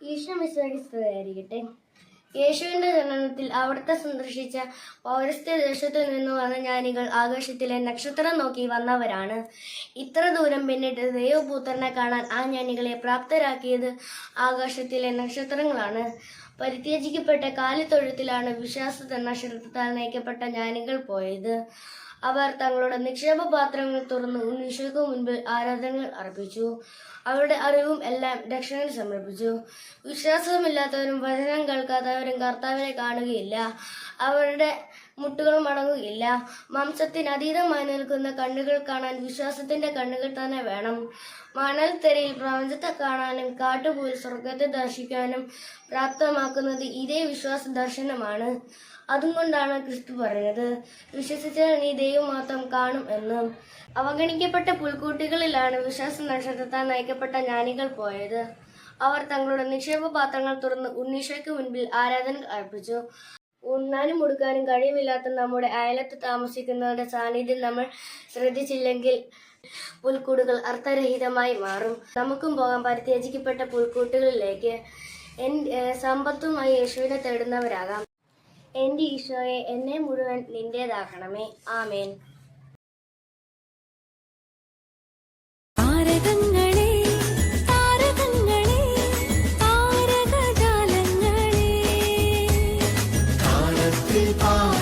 ഈശ്വമിശ്വരി സ്തുതിയായിരിക്കട്ടെ യേശുവിന്റെ ജനനത്തിൽ അവിടുത്തെ സന്ദർശിച്ച പൗരസ്ത്യ ദേശത്തു നിന്ന് വന്ന ജ്ഞാനികൾ ആകാശത്തിലെ നക്ഷത്രം നോക്കി വന്നവരാണ്. ഇത്ര ദൂരം പിന്നിട്ട് ദൈവപുത്രനെ കാണാൻ ആ ജ്ഞാനികളെ പ്രാപ്തരാക്കിയത് ആകാശത്തിലെ നക്ഷത്രങ്ങളാണ്. പരിത്യജിക്കപ്പെട്ട കാലിത്തൊഴുത്തിലാണ് വിശ്വാസത്തെ നക്ഷത്രത്താൽ നയിക്കപ്പെട്ട ജ്ഞാനികൾ പോയത്. അവർ തങ്ങളുടെ നിക്ഷേപ പാത്രങ്ങൾ തുറന്ന് ഉണ്ണീശോയ്ക്ക് മുൻപിൽ ആരാധനകൾ അർപ്പിച്ചു. അവരുടെ അറിവും എല്ലാം രക്ഷകന് സമർപ്പിച്ചു. വിശ്വാസമില്ലാത്തവരും വചനം കേൾക്കാത്തവരും കർത്താവിനെ കാണുകയില്ല. അവരുടെ മുട്ടുകൾ മടങ്ങുകയില്ല മാംസത്തിന് അതീതമായി നിൽക്കുന്ന കണ്ണുകൾ കാണാൻ വിശ്വാസത്തിന്റെ കണ്ണുകൾ തന്നെ വേണം. മണൽത്തെരയിൽ പ്രപഞ്ചത്തെ കാണാനും കാട്ടുപോയി സ്വർഗത്തെ ദർശിക്കാനും പ്രാപ്തമാക്കുന്നത് ഇതേ വിശ്വാസ ദർശനമാണ്. അതുകൊണ്ടാണ് ക്രിസ്തു പറഞ്ഞത് വിശ്വസിച്ചാൽ നീ ദൈവം മാത്രം കാണും എന്ന്. അവഗണിക്കപ്പെട്ട പുൽക്കൂട്ടികളിലാണ് വിശ്വാസ നക്ഷത്രത്താൽ നയിക്കപ്പെട്ട ജ്ഞാനികൾ പോയത്. അവർ തങ്ങളുടെ നിക്ഷേപ പാത്രങ്ങൾ തുറന്ന് ഉണ്ണീശോയ്ക്ക് മുൻപിൽ ആരാധന അർപ്പിച്ചു. ഉണ്ണാനും ഉടുക്കാനും കഴിയുമില്ലാത്ത നമ്മുടെ അയലത്ത് താമസിക്കുന്നവരുടെ സാന്നിധ്യം നമ്മൾ ശ്രദ്ധിച്ചില്ലെങ്കിൽ പുൽക്കൂടുകൾ അർത്ഥരഹിതമായി മാറും. നമുക്കും പോകാൻ പരിത്യജിക്കപ്പെട്ട പുൽക്കൂട്ടുകളിലേക്ക് എൻ സമ്പത്തുമായി യേശുവിനെ തേടുന്നവരാകാം. എന്റെ ഈശോയെ എന്നെ മുഴുവൻ നിന്റേതാക്കണമേ. ആമേൻ. people.